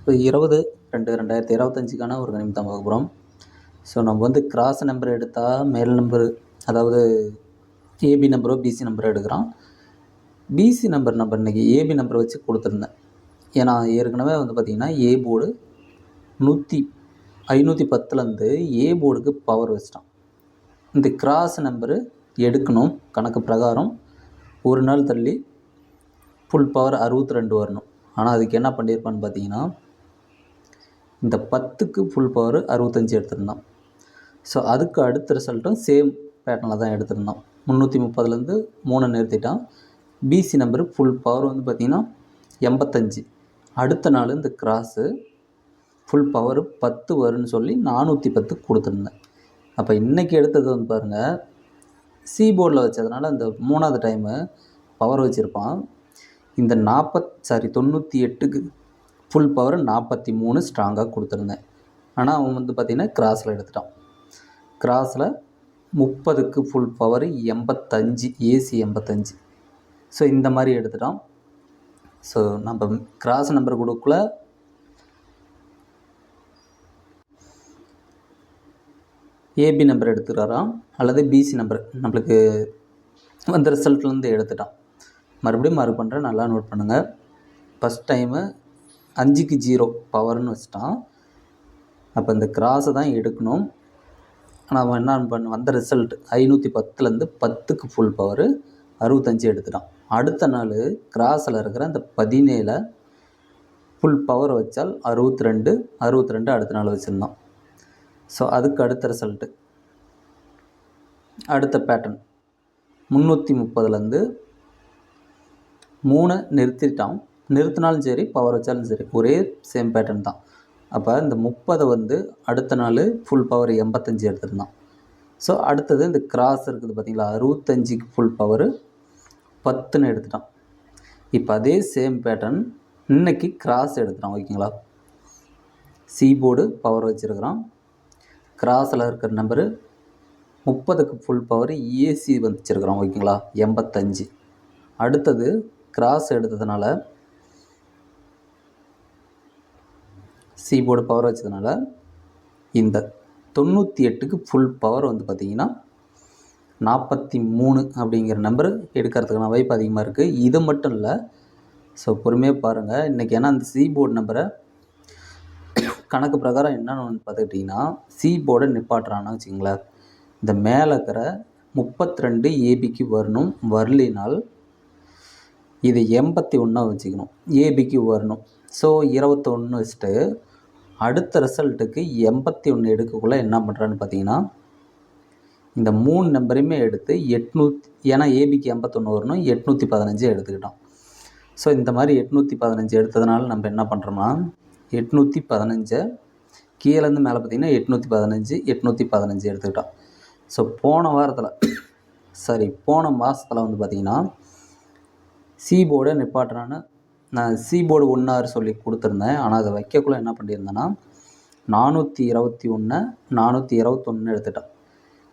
இப்போ இருபது ரெண்டு ரெண்டாயிரத்தி இருபத்தஞ்சிக்கான ஒரு கணிப்பு பார்க்க போகிறோம் ஸோ நம்ம வந்து கிராஸ் நம்பர் எடுத்தால் மேல் நம்பர் அதாவது ஏபி நம்பரோ பிசி நம்பரோ எடுக்கிறோம். பிசி நம்பர் நம்பர் இன்றைக்கி ஏபி நம்பர் வச்சு கொடுத்துருந்தேன். ஏன்னா ஏற்கனவே வந்து பார்த்திங்கன்னா ஏ போர்டு நூற்றி ஐநூற்றி பத்துலேருந்து ஏ போர்டுக்கு பவர் வச்சிட்டான் இந்த கிராஸ் நம்பரு எடுக்கணும் கணக்கு பிரகாரம். ஒரு நாள் தள்ளி ஃபுல் பவர் அறுபத்தி ரெண்டு வரணும். ஆனால் அதுக்கு என்ன பண்ணியிருப்பான்னு பார்த்தீங்கன்னா இந்த பத்துக்கு ஃபுல் பவர் அறுபத்தஞ்சி எடுத்திருந்தோம் ஸோ அதுக்கு அடுத்த ரிசல்ட்டும் சேம் பேட்டர்னில் தான் எடுத்திருந்தோம் முந்நூற்றி முப்பதுலேருந்து மூணு நிறுத்திட்டான். பிசி நம்பரு ஃபுல் பவர் வந்து பார்த்திங்கன்னா எண்பத்தஞ்சு. அடுத்த நாள் இந்த கிராஸு ஃபுல் பவர் பத்து வரும்னு சொல்லி நானூற்றி பத்து கொடுத்துருந்தேன். அப்போ இன்றைக்கி எடுத்தது வந்து பாருங்கள் சி போர்டில் வச்சதுனால அந்த மூணாவது டைமு பவர் வச்சுருப்பான். இந்த நாற்பத் சாரி தொண்ணூற்றி எட்டுக்கு ஃபுல் பவர் நாற்பத்தி மூணு ஸ்ட்ராங்காக கொடுத்துருந்தேன் ஆனால் அவன் வந்து பார்த்திங்கன்னா கிராஸில் எடுத்துட்டான். கிராஸில் முப்பதுக்கு ஃபுல் பவர் எண்பத்தஞ்சு ஏசி எண்பத்தஞ்சு. ஸோ இந்த மாதிரி எடுத்துட்டான். ஸோ நம்ம கிராஸ் நம்பர் கொடுக்கல. ஏபி நம்பர் எடுத்துக்கிறாராம் அல்லது பிசி நம்பர் நம்மளுக்கு வந்த ரிசல்ட்லேருந்து எடுத்துட்டான். மறுபடியும் மறு பண்ணுறேன் நல்லா நோட் பண்ணுங்கள் ஃபஸ்ட் டைமு அஞ்சுக்கு ஜீரோ பவர்னு வச்சுட்டான். அப்போ இந்த கிராஸை தான் எடுக்கணும். ஆனால் அவன் என்ன பண்ண வந்த ரிசல்ட் ஐநூற்றி பத்துலேருந்து பத்துக்கு ஃபுல் பவர் அறுபத்தஞ்சு எடுத்துட்டான். அடுத்த நாள் கிராஸில் இருக்கிற அந்த பதினேழை ஃபுல் பவர் வச்சால் அறுபத்தி ரெண்டு அறுபத்தி ரெண்டு அடுத்த நாள் வச்சுருந்தான். ஸோ அதுக்கு அடுத்த ரிசல்ட்டு அடுத்த பேட்டர்ன் முந்நூற்றி முப்பதுலேருந்து மூணை நிறுத்திட்டான். நிறுத்தினாலும் சரி பவர் வச்சாலும் சரி ஒரே சேம் பேட்டர்ன் தான். அப்போ இந்த முப்பதை வந்து அடுத்த நாள் ஃபுல் பவர் எண்பத்தஞ்சு எடுத்திருந்தான். ஸோ அடுத்தது இந்த கிராஸ் இருக்குது பார்த்தீங்களா அறுபத்தஞ்சுக்கு ஃபுல் பவர் பத்துன்னு எடுத்துட்டான். இப்போ அதே சேம் பேட்டர்ன் இன்னைக்கு கிராஸ் எடுத்துட்டான் ஓகேங்களா? சீபோர்டு பவர் வச்சுருக்கிறான். கிராஸில் இருக்கிற நம்பரு முப்பதுக்கு ஃபுல் பவர் ஏசி வச்சுருக்குறோம் ஓகேங்களா? எண்பத்தஞ்சு. அடுத்தது கிராஸ் எடுத்ததுனால சி போர்டு பவர் வச்சதுனால இந்த தொண்ணூற்றி எட்டுக்கு ஃபுல் பவர் வந்து பார்த்திங்கன்னா நாற்பத்தி மூணு அப்படிங்கிற நம்பர் எடுக்கிறதுக்கான வாய்ப்பு அதிகமாக இருக்குது இது மட்டும் இல்லை ஸோ பொறுமையாக பாருங்கள் இன்றைக்கி ஏன்னா அந்த சி போர்டு நம்பரை கணக்கு பிரகாரம் என்னென்னு வந்து பார்த்துக்கிட்டிங்கன்னா சி போர்டை நிப்பாட்டுறான்னு வச்சுங்களேன் இந்த மேலே இருக்கிற முப்பத்தி ரெண்டு ஏபிக்கு வரணும் வரலினால் இது எண்பத்தி ஒன்றா வச்சுக்கணும். ஏபிக்கு வரணும். ஸோ இருபத்தொன்று வச்சுட்டு அடுத்த ரிசல்ட்டுக்கு எண்பத்தி ஒன்று எடுக்கக்குள்ளே என்ன பண்ணுறான்னு பார்த்தீங்கன்னா இந்த மூணு நம்பரையுமே எடுத்து எட்நூத்தி ஏன்னா ஏபிக்கு எண்பத்தொன்று வரணும் எட்நூற்றி பதினஞ்சு எடுத்துக்கிட்டோம். ஸோ இந்த மாதிரி எட்நூற்றி பதினஞ்சு எடுத்ததுனால நம்ம என்ன பண்ணுறோம்னா எட்நூற்றி பதினஞ்சை கீழேருந்து மேலே பார்த்திங்கன்னா எட்நூற்றி பதினஞ்சு எட்நூற்றி பதினஞ்சு எடுத்துக்கிட்டோம். ஸோ போன வாரத்தில் சாரி போன மாதத்தில் வந்து பார்த்திங்கன்னா சி போர்டை நிப்பாட்டுறான்னு நான் சி போர்டு ஒன்றாறு சொல்லி கொடுத்துருந்தேன். ஆனால் அதை வைக்கக்குள்ளே என்ன பண்ணியிருந்தேன்னா நானூற்றி இருபத்தி ஒன்று நானூற்றி இருபத்தொன்று எடுத்துட்டேன்.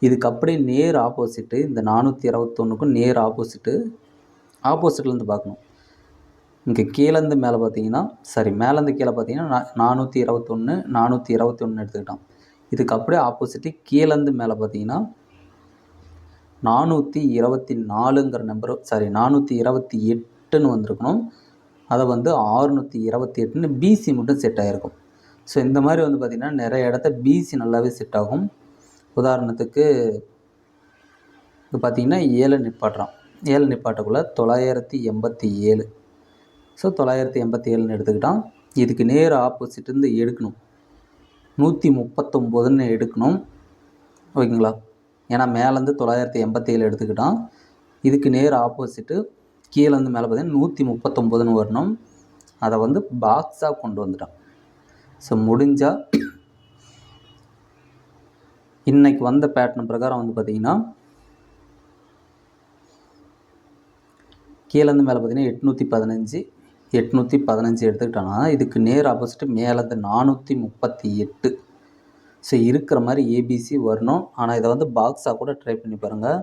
இதுக்கு அப்படியே நேர் ஆப்போசிட்டு இந்த நானூற்றி இருபத்தொன்றுக்கும் நேர் ஆப்போசிட்டு ஆப்போசிட்லேருந்து பார்க்கணும். இங்கே கீழேருந்து மேலே பார்த்தீங்கன்னா சாரி மேலேருந்து கீழே பார்த்தீங்கன்னா நா நானூற்றி இருபத்தொன்று நானூற்றி இருபத்தி ஒன்று எடுத்துக்கிட்டோம் இதுக்கு அப்படியே ஆப்போசிட்டு கீழேருந்து மேலே பார்த்தீங்கன்னா நானூற்றி இருபத்தி நாலுங்கிற நம்பர் சாரி நானூற்றி இருபத்தி எட்டுன்னு வந்திருக்கணும். அதை வந்து ஆறுநூற்றி இருபத்தி எட்டுன்னு பிசி மட்டும் செட் ஆகிருக்கும் ஸோ இந்த மாதிரி வந்து பார்த்திங்கன்னா நிறைய இடத்த பிசி நல்லாவே செட் ஆகும். உதாரணத்துக்கு இப்போ பார்த்திங்கன்னா ஏழு நிப்பாட்டுறான். ஏழு நிப்பாட்டக்குள்ளே தொள்ளாயிரத்தி எண்பத்தி ஏழு. ஸோ தொள்ளாயிரத்தி எண்பத்தி ஏழுன்னு எடுத்துக்கிட்டான். இதுக்கு நேர் ஆப்போசிட் இருந்து எடுக்கணும். நூற்றி முப்பத்தொம்போதுன்னு எடுக்கணும். ஓகேங்களா? ஏன்னா மேலேருந்து தொள்ளாயிரத்தி எண்பத்தி ஏழு எடுத்துக்கிட்டான். இதுக்கு நேர் ஆப்போசிட்டு கீழேருந்து மேலே பார்த்தீங்கன்னா நூற்றி முப்பத்தொம்போதுன்னு வரணும். அதை வந்து பாக்ஸாக கொண்டு வந்துட்டான். ஸோ முடிஞ்சால் இன்றைக்கி வந்த பேட்டர்ன் பிரகாரம் வந்து பார்த்திங்கன்னா கீழேருந்து மேலே பார்த்தீங்கன்னா எட்நூற்றி பதினஞ்சு எட்நூற்றி பதினஞ்சு எடுத்துக்கிட்டோன்னா இதுக்கு நேர் ஆப்போசிட்டு மேலேருந்து நானூற்றி முப்பத்தி எட்டு. ஸோ இருக்கிற மாதிரி ஏபிசி வரணும். ஆனால் இதை வந்து பாக்ஸாக கூட ட்ரை பண்ணி பாருங்கள்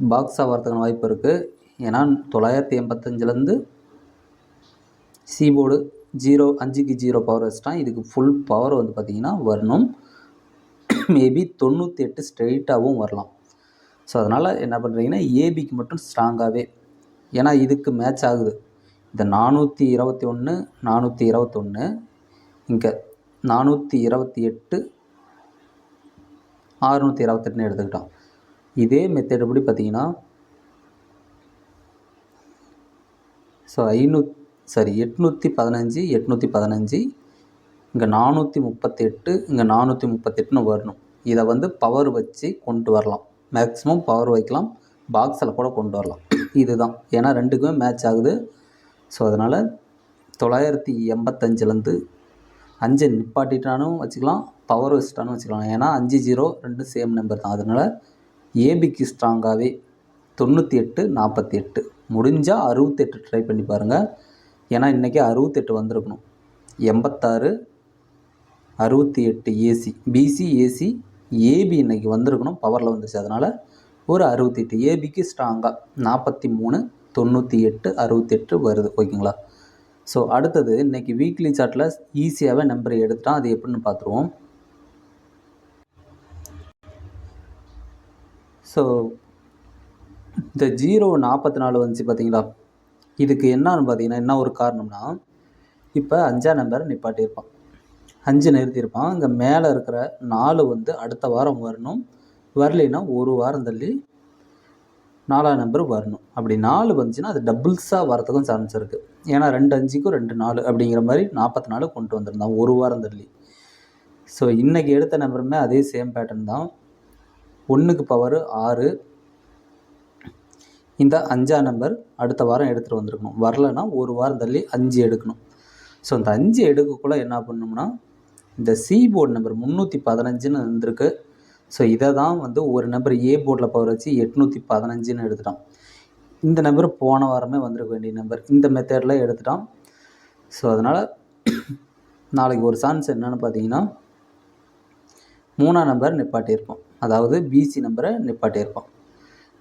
பாக்ஸாக வரதுக்கான வாய்ப்பு இருக்குது ஏன்னா தொள்ளாயிரத்தி எண்பத்தஞ்சிலேருந்து சீபோர்டு ஜீரோ அஞ்சுக்கு ஜீரோ பவர் வச்சுட்டான் இதுக்கு ஃபுல் பவர் வந்து பார்த்திங்கன்னா வரணும். மேபி தொண்ணூற்றி எட்டு ஸ்ட்ரெயிட்டாகவும் வரலாம். ஸோ அதனால் என்ன பண்ணுறீங்கன்னா ஏபிக்கு மட்டும் ஸ்ட்ராங்காகவே ஏன்னா இதுக்கு மேட்ச் ஆகுது. இந்த நானூற்றி இருபத்தி ஒன்று நானூற்றி இருபத்தொன்று இங்கே நானூற்றி இருபத்தி எட்டு ஆறுநூற்றி இருபத்தெட்டுன்னு எடுத்துக்கிட்டோம். இதே மெத்தட் எப்படி பார்த்தீங்கன்னா ஸோ ஐநூ சாரி எட்நூற்றி பதினஞ்சு எட்நூற்றி பதினஞ்சு இங்கே நானூற்றி முப்பத்தெட்டு இங்கே நானூற்றி முப்பத்தெட்டுன்னு வரணும். இதை வந்து பவர் வச்சு கொண்டு வரலாம். மேக்ஸிமம் பவர் வைக்கலாம். பாக்ஸில் கூட கொண்டு வரலாம். இதுதான். ஏன்னா ரெண்டுக்குமே மேட்ச் ஆகுது. ஸோ அதனால் தொள்ளாயிரத்தி எண்பத்தஞ்சிலேருந்து அஞ்சு நிப்பாட்டிட்டானும் வச்சுக்கலாம் பவர் வச்சுட்டானும் வச்சுக்கலாம். ஏன்னா அஞ்சு ஜீரோ ரெண்டு சேம் நம்பர் தான். அதனால் ஏபிக்கு ஸ்ட்ராங்காகவே தொண்ணூற்றி எட்டு நாற்பத்தி எட்டு முடிஞ்சால் அறுபத்தெட்டு ட்ரை பண்ணி பாருங்கள் ஏன்னா இன்றைக்கி அறுபத்தெட்டு வந்திருக்கணும். எண்பத்தாறு அறுபத்தி எட்டு ஏசி பிசி ஏசி ஏபி இன்றைக்கி வந்திருக்கணும் பவரில் வந்துச்சு. அதனால் ஒரு அறுபத்தெட்டு ஏபிக்கு ஸ்ட்ராங்காக நாற்பத்தி மூணு தொண்ணூற்றி எட்டு அறுபத்தெட்டு வருது. ஓகேங்களா? ஸோ அடுத்தது இன்றைக்கி வீக்லி சார்ட்டில் ஈஸியாகவே நம்பர் எடுத்துட்டான் அது எப்படின்னு பார்த்துருவோம் ஸோ இந்த ஜீரோ நாற்பத்தி நாலு வந்துச்சு பார்த்தீங்களா? இதுக்கு என்னன்னு பார்த்தீங்கன்னா என்ன ஒரு காரணம்னா இப்போ அஞ்சா நம்பர் நிப்பாட்டியிருப்பான். அஞ்சு நிறுத்தியிருப்பான். இங்கே மேலே இருக்கிற நாலு வந்து அடுத்த வாரம் வரணும். வரலைன்னா ஒரு வாரம் தள்ளி நாலாம் நம்பர் வரணும். அப்படி நாலு வந்துச்சுன்னா அது டபுள்ஸாக வரத்துக்கும் சான்ஸ் இருக்குது ஏன்னா ரெண்டு அஞ்சுக்கும் ரெண்டு நாலு அப்படிங்கிற மாதிரி நாற்பத்தி நாலு கொண்டு வந்திருந்தான் ஒரு வாரம் தள்ளி. ஸோ இன்றைக்கி எடுத்த நம்பருமே அதே சேம் பேட்டர்ன் தான். ஒன்றுக்கு பவர் ஆறு இந்த அஞ்சா நம்பர் அடுத்த வாரம் எடுத்துகிட்டு வந்திருக்கணும். வரலன்னா ஒரு வாரம் தள்ளி அஞ்சு எடுக்கணும். ஸோ அந்த அஞ்சு எடுக்கக்குள்ளே என்ன பண்ணோம்னா இந்த சி போர்டு நம்பர் முந்நூற்றி பதினஞ்சுன்னு இருந்திருக்கு ஸோ இதை தான் வந்து ஒரு நம்பர் ஏ போர்டில் பவர் வச்சு எட்நூற்றி பதினஞ்சுன்னு எடுத்துட்டான் இந்த நம்பர் போன வாரமே வந்திருக்க வேண்டிய நம்பர். இந்த மெத்தடில் எடுத்துட்டான் ஸோ அதனால் நாளைக்கு ஒரு சான்ஸ் என்னென்னு பார்த்தீங்கன்னா மூணாம் நம்பர் நிப்பாட்டியிருப்போம். அதாவது பிசி நம்பரை நிப்பாட்டியிருப்போம்.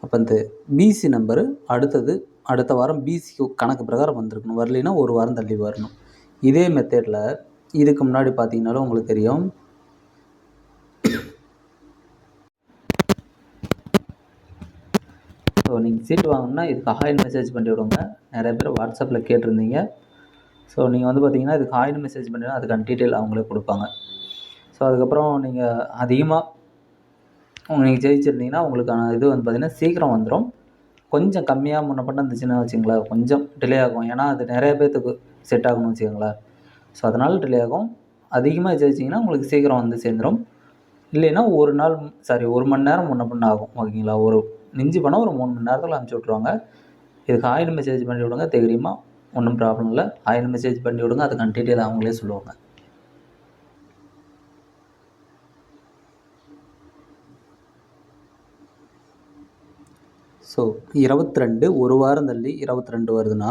அப்போ இந்த பிசி நம்பரு அடுத்தது அடுத்த வாரம் பிசி கணக்கு பிரகாரம் வந்திருக்கணும். வரலைன்னா ஒரு வாரம் தள்ளி வரணும். இதே மெத்தேடில் இதுக்கு முன்னாடி பார்த்தீங்கனாலும் உங்களுக்கு தெரியும். ஸோ நீங்கள் சீட் வாங்கணும்னா இதுக்கு ஹாயின் மெசேஜ் பண்ணி விடுங்க. நிறைய பேர் வாட்ஸ்அப்பில் கேட்டிருந்தீங்க. ஸோ நீங்கள் வந்து பார்த்தீங்கன்னா இதுக்கு ஹாயின் மெசேஜ் பண்ணினா அதுக்கான டீட்டெயில் அவங்களே கொடுப்பாங்க. ஸோ அதுக்கப்புறம் நீங்கள் அதிகமாக நீங்கள் ஜெயிச்சிருந்தீங்கன்னா உங்களுக்கான இது வந்து பார்த்திங்கன்னா சீக்கிரம் வந்துடும் கொஞ்சம் கம்மியாக முன்ன பண்ண இருந்துச்சுன்னா வச்சுங்களேன் கொஞ்சம் டிலே ஆகும். ஏன்னா அது நிறைய பேர்த்துக்கு செட் ஆகணும்னு வச்சுக்கோங்களேன். ஸோ அதனால் டிலே ஆகும். அதிகமாக ஜெயிச்சிங்கன்னா உங்களுக்கு சீக்கிரம் வந்து சேர்ந்துடும் இல்லைன்னா ஒரு நாள் சாரி ஒரு மணி நேரம் முன்ன பண்ண ஆகும். ஓகேங்களா? ஒரு மிஞ்சி பண்ணால் ஒரு மூணு மணி நேரத்தில் அனுப்பிச்சி விட்ருவாங்க இதுக்கு ஆயில் மெசேஜ் பண்ணி விடுங்க தைரியமாக ஒன்றும் ப்ராப்ளம் இல்லை. ஆயில் மெசேஜ் பண்ணி விடுங்க அதுக்கான டீட்டெயில் அவங்களே சொல்லுவாங்க. ஸோ இருபத்தி ரெண்டு ஒரு வாரம் தள்ளி இருபத்தி ரெண்டு வருதுன்னா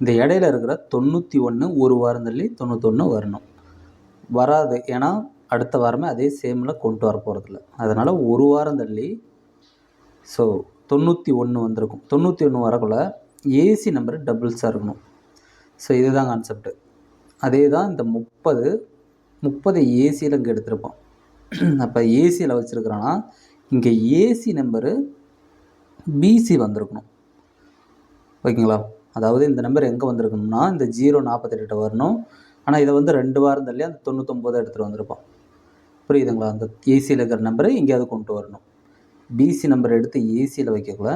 இந்த இடையில இருக்கிற தொண்ணூற்றி ஒன்று ஒரு வாரம் தள்ளி தொண்ணூத்தொன்று வரணும். வராது. ஏன்னா அடுத்த வாரமே அதே சேமில் கொண்டு வர போகிறதில்ல அதனால் ஒரு வாரம் தள்ளி ஸோ தொண்ணூற்றி ஒன்று வந்திருக்கும். தொண்ணூற்றி ஒன்று வரக்குள்ள ஏசி நம்பர் டபுள்ஸாக இருக்கணும். ஸோ இதுதான் கான்செப்ட்டு அதே தான் இந்த முப்பது முப்பது ஏசியில் இங்கே எடுத்திருப்போம். அப்போ ஏசியில் வச்சுருக்குறான்னா இங்கே ஏசி நம்பரு பிசி வந்திருக்கணும். ஓகேங்களா? அதாவது இந்த நம்பர் எங்கே வந்திருக்கணும்னா இந்த ஜீரோ நாற்பத்தெட்டு வரணும். ஆனால் இதை வந்து ரெண்டு வாரம் தள்ளி அந்த தொண்ணூத்தொம்பது எடுத்துகிட்டு வந்திருப்போம். புரியுதுங்களா? அந்த ஏசியில் இருக்கிற நம்பரை எங்கேயாவது கொண்டு வரணும். பிசி நம்பர் எடுத்து ஏசியில் வைக்கக்குள்ள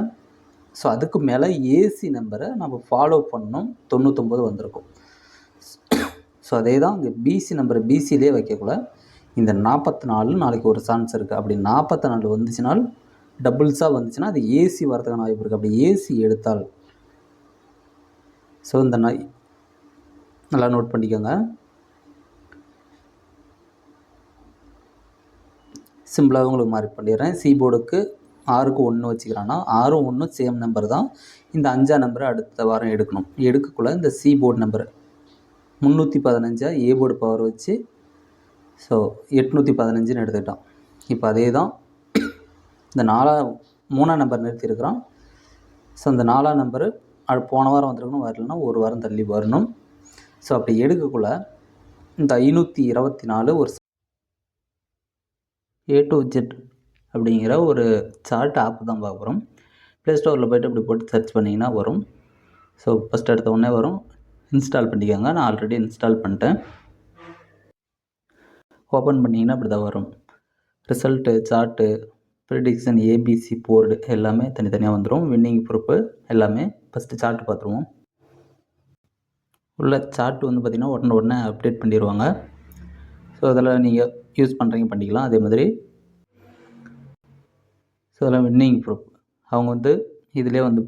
ஸோ அதுக்கு மேலே ஏசி நம்பரை நம்ம ஃபாலோ பண்ணணும். தொண்ணூத்தொம்பது வந்திருக்கும். ஸோ அதே தான் இங்கே பிசி நம்பரை பிசிலே வைக்கக்குள்ள இந்த நாற்பத்தி நாலு நாளைக்கு ஒரு சான்ஸ் இருக்குது அப்படி நாற்பத்தி நாலு வந்துச்சுனால் டபுள்ஸாக வந்துச்சுன்னா அது ஏசி வரதுக்கான வாய்ப்பு இருக்குது அப்படி ஏசி எடுத்தால் ஸோ இந்த நாய் நல்லா நோட் பண்ணிக்கோங்க. சிம்பிளாக உங்களுக்கு மார்க் பண்ணிடுறேன். சி போர்டுக்கு ஆறுக்கு ஒன்று வச்சுக்கிறான்னா ஆறும் ஒன்றும் சேம் நம்பர் தான். இந்த அஞ்சா நம்பரை அடுத்த வாரம் எடுக்கணும். எடுக்கக்குள்ள இந்த சி போர்டு நம்பர் முந்நூற்றி பதினஞ்சா ஏ போர்டு பவர் வச்சு ஸோ எட்நூற்றி பதினஞ்சுன்னு எடுத்துக்கிட்டோம். இப்போ அதே தான் இந்த நாலா மூணாம் நம்பர் நிறுத்தியிருக்கிறோம். ஸோ இந்த நாலாம் நம்பரு அது போன வாரம் வந்திருக்கணும் வரலன்னா ஒரு வாரம் தள்ளி வரணும். ஸோ அப்படி எடுக்கக்குள்ள இந்த ஐநூற்றி இருபத்தி நாலு ஒரு ஏ டு ஜெட் அப்படிங்கிற ஒரு சார்ட் ஆப் தான் பார்க்க போகிறோம் ப்ளே ஸ்டோரில் போய்ட்டு இப்படி போட்டு சர்ச் பண்ணிங்கன்னா வரும். ஸோ ஃபஸ்ட் எடுத்த உடனே வரும். இன்ஸ்டால் பண்ணிக்கோங்க. நான் ஆல்ரெடி இன்ஸ்டால் பண்ணிட்டேன். ஓப்பன் பண்ணிங்கன்னா இப்படி தான் வரும். Result chart prediction ABC board எல்லாமே தனித்தனியாக வந்துடும் வின்னிங் ப்ரூப்பு எல்லாமே ஃபஸ்ட்டு சார்ட் பார்த்துருவோம். உள்ள சார்ட் வந்து பார்த்திங்கன்னா உடனே உடனே அப்டேட் பண்ணிடுவாங்க ஸோ அதில் நீங்கள் யூஸ் பண்ணுறீங்க பண்ணிக்கலாம். அதே மாதிரி ஸோ அதெல்லாம் வின்னிங் ப்ரூஃப் அவங்க வந்து இதிலே வந்து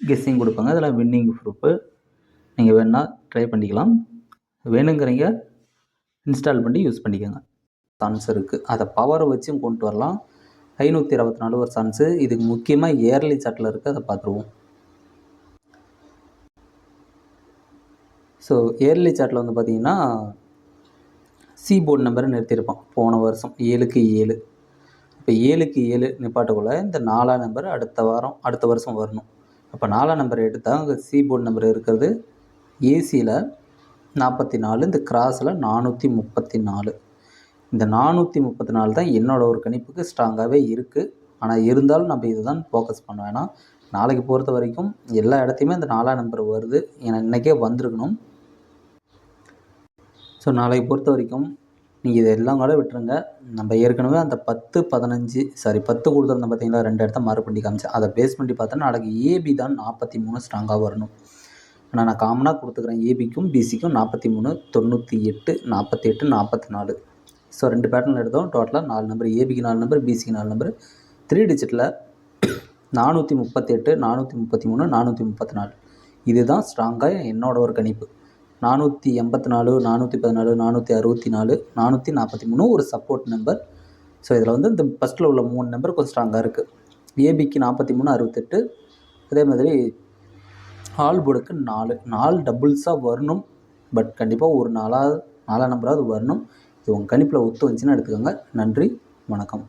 கெஸ்ஸிங் கொடுப்பாங்க. அதெல்லாம் வின்னிங் ப்ரூஃபு நீங்கள் வேணால் ட்ரை பண்ணிக்கலாம். வேணுங்கிறீங்க இன்ஸ்டால் பண்ணி யூஸ் பண்ணிக்கோங்க. சான்ஸ் இருக்குது அதை பவரை வச்சும் கொண்டு வரலாம். ஐநூற்றி இருபத்தி நாலு ஒரு சான்ஸு இதுக்கு முக்கியமாக ஏர்லி சாட்டில் இருக்குது அதை பார்த்துருவோம். ஸோ ஏர்லி சாட்டில் வந்து பார்த்திங்கன்னா சி போர்டு நம்பரை நிறுத்தியிருப்பான் போன வருஷம் ஏழுக்கு ஏழு. இப்போ ஏழுக்கு ஏழு நிப்பாட்டக்குள்ள இந்த நாலாம் நம்பர் அடுத்த வாரம் அடுத்த வருஷம் வரணும். அப்போ நாலாம் நம்பர் எடுத்தால் அங்கே சி போர்டு நம்பர் இருக்கிறது ஏசியில் நாற்பத்தி நாலு இந்த கிராஸில் நானூற்றி முப்பத்தி நாலு. இந்த நானூற்றி முப்பத்தி நாலு தான் என்னோடய ஒரு கணிப்புக்கு ஸ்ட்ராங்காகவே இருக்குது ஆனால் இருந்தாலும் நம்ம இதை தான் ஃபோக்கஸ் பண்ண வேணாம் நாளைக்கு பொறுத்த வரைக்கும் எல்லா இடத்தையுமே இந்த நாலாம் நம்பர் வருது. ஏன்னா இன்றைக்கே வந்திருக்கணும். ஸோ நாளைக்கு பொறுத்த வரைக்கும் நீங்கள் இதெல்லாம் கூட விட்டுருங்க. நம்ம ஏற்கனவே அந்த பத்து பதினஞ்சு சாரி பத்து கொடுத்துருந்தோம் பார்த்தீங்களா? ரெண்டு இடத்த மறுபடி பண்ணி காமிச்சேன் அதை பேஸ் பண்ணி பார்த்தா நாளைக்கு ஏபி தான் நாற்பத்தி மூணு ஸ்ட்ராங்காக வரணும். ஆனால் நான் காமனாக கொடுத்துக்கிறேன் ஏபிக்கும் பிசிக்கும் நாற்பத்தி மூணு தொண்ணூற்றி எட்டு நாற்பத்தி எட்டு நாற்பத்தி நாலு. ஸோ ரெண்டு பேட்டர்ன் எடுத்தோம். டோட்டலாக நாலு நம்பர் ஏபிக்கு நாலு நம்பர் பிசிக்கு நாலு நம்பர் த்ரீ டிஜிட்டில் நானூற்றி முப்பத்தெட்டு நானூற்றி முப்பத்தி மூணு நானூற்றி முப்பத்தி நாலு. இதுதான் ஸ்ட்ராங்காக என்னோட ஒரு கணிப்பு. நானூற்றி எண்பத்தி நாலு நானூற்றி பதினாலு நானூற்றி அறுபத்தி நாலு நானூற்றி நாற்பத்தி மூணு ஒரு சப்போர்ட் நம்பர் ஸோ இதில் வந்து இந்த ஃபஸ்ட்டில் உள்ள மூணு நம்பர் கொஞ்சம் ஸ்ட்ராங்காக இருக்குது ஏபிக்கு நாற்பத்தி மூணு அறுபத்தெட்டு. அதே மாதிரி ஆல் போர்டுக்கு நாலு நாலு டபுள்ஸாக வரணும். பட் கண்டிப்பாக ஒரு நாலாவது நாலாம் நம்பராவது வரணும். இது உங்கள் கணிப்பில் ஒத்து வந்துச்சுன்னா எடுத்துக்கோங்க. நன்றி வணக்கம்.